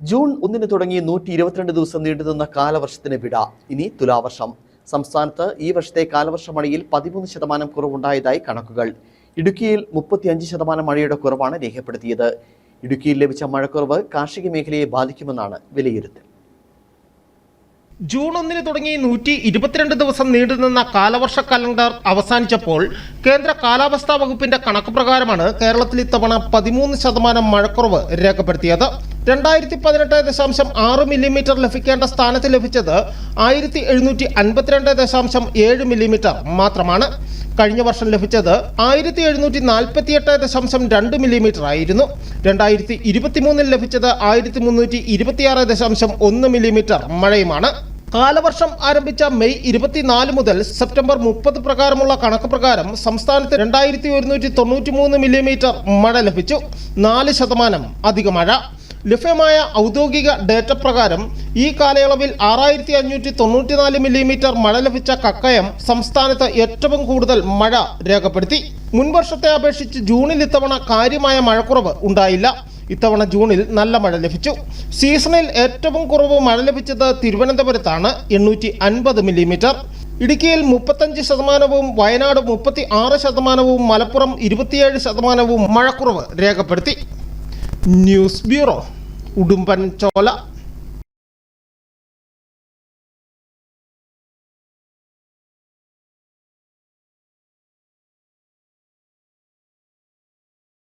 June ഒന്നിന് തുടങ്ങി നൂറ്റി ഇരുപത്തിരണ്ട് ദിവസം നീണ്ടുനിന്ന കാലവർഷത്തിന് വിട. ഇനി തുലാവർഷം. സംസ്ഥാനത്ത് ഈ വർഷത്തെ കാലവർഷ മഴയിൽ പതിമൂന്ന് ശതമാനം കുറവുണ്ടായതായി കണക്കുകൾ. ഇടുക്കിയിൽ മുപ്പത്തിയഞ്ച് ശതമാനം മഴയുടെ കുറവാണ് രേഖപ്പെടുത്തിയത്. ഇടുക്കിയിൽ ലഭിച്ച മഴക്കുറവ് കാർഷിക മേഖലയെ ബാധിക്കുമെന്നാണ് വിലയിരുത്തൽ. ജൂൺ ഒന്നിന് തുടങ്ങി നൂറ്റി ഇരുപത്തിരണ്ട് ദിവസം നീണ്ടുനിന്ന കാലവർഷ കലണ്ടർ അവസാനിച്ചപ്പോൾ കേന്ദ്ര കാലാവസ്ഥാ വകുപ്പിന്റെ കണക്ക് പ്രകാരമാണ് കേരളത്തിൽ ഇത്തവണ പതിമൂന്ന് ശതമാനം മഴക്കുറവ് രേഖപ്പെടുത്തിയത്. രണ്ടായിരത്തി പതിനെട്ട് ദശാംശം ആറ് മില്ലിമീറ്റർ ലഭിക്കേണ്ട സ്ഥാനത്ത് ലഭിച്ചത് ആയിരത്തി എഴുന്നൂറ്റി അൻപത്തിരണ്ട് ദശാംശം ഏഴ് മില്ലിമീറ്റർ മാത്രമാണ്. കഴിഞ്ഞ വർഷം ലഭിച്ചത് ആയിരത്തി എഴുന്നൂറ്റി നാൽപ്പത്തിയെട്ട് ദശാംശം രണ്ട് മില്ലിമീറ്റർ ആയിരുന്നു. രണ്ടായിരത്തി ഇരുപത്തിമൂന്നിൽ ലഭിച്ചത് ആയിരത്തി മുന്നൂറ്റി ഇരുപത്തിയാറ് ദശാംശം ഒന്ന് മില്ലിമീറ്റർ മഴയുമാണ്. കാലവർഷം ആരംഭിച്ച മെയ് ഇരുപത്തിനാല് മുതൽ സെപ്റ്റംബർ മുപ്പത് പ്രകാരമുള്ള കണക്ക് പ്രകാരം സംസ്ഥാനത്ത് രണ്ടായിരത്തി ഒരുന്നൂറ്റി തൊണ്ണൂറ്റി മൂന്ന് മില്ലിമീറ്റർ മഴ ലഭിച്ചു. നാല് ശതമാനം അധിക മഴ ലഭ്യമായ ഔദ്യോഗിക ഡേറ്റ പ്രകാരം ഈ കാലയളവിൽ ആറായിരത്തി അഞ്ഞൂറ്റി തൊണ്ണൂറ്റിനാല് മില്ലിമീറ്റർ മഴ ലഭിച്ച കക്കയം സംസ്ഥാനത്ത് ഏറ്റവും കൂടുതൽ മഴ രേഖപ്പെടുത്തി. മുൻവർഷത്തെ അപേക്ഷിച്ച് ജൂണിൽ ഇത്തവണ കാര്യമായ മഴക്കുറവ് ഉണ്ടായില്ല. ഇത്തവണ ജൂണിൽ നല്ല മഴ ലഭിച്ചു. സീസണിൽ ഏറ്റവും കുറവ് മഴ ലഭിച്ചത് തിരുവനന്തപുരത്താണ്. എണ്ണൂറ്റി അൻപത് മില്ലിമീറ്റർ. ഇടുക്കിയിൽ മുപ്പത്തഞ്ച് ശതമാനവും വയനാട് മുപ്പത്തി ആറ് ശതമാനവും മലപ്പുറം ഇരുപത്തിയേഴ് ശതമാനവും മഴക്കുറവ് രേഖപ്പെടുത്തി. News bureau. udumpan colak